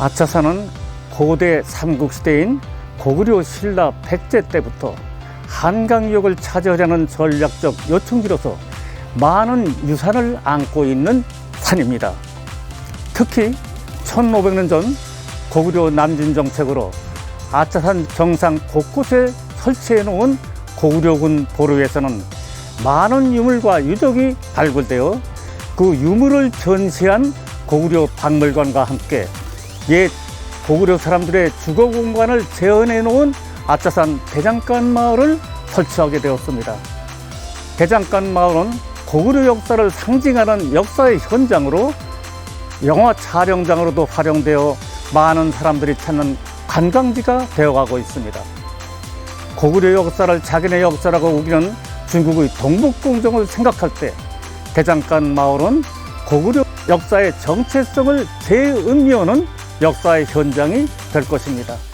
아차산은 고대 삼국시대인 고구려 신라 백제 때부터 한강역을 차지하려는 전략적 요충지로서 많은 유산을 안고 있는 산입니다. 특히 1500년 전 고구려 남진 정책으로 아차산 정상 곳곳에 설치해 놓은 고구려군 보루에서는 많은 유물과 유적이 발굴되어 그 유물을 전시한 고구려 박물관과 함께 옛 고구려 사람들의 주거 공간을 재현해 놓은 아차산 대장간 마을을 설치하게 되었습니다. 대장간 마을은 고구려 역사를 상징하는 역사의 현장으로 영화 촬영장으로도 활용되어 많은 사람들이 찾는 관광지가 되어가고 있습니다. 고구려 역사를 자기네 역사라고 우기는 중국의 동북공정을 생각할 때 대장간 마을은 고구려 역사의 정체성을 재의미하는 역사의 현장이 될 것입니다.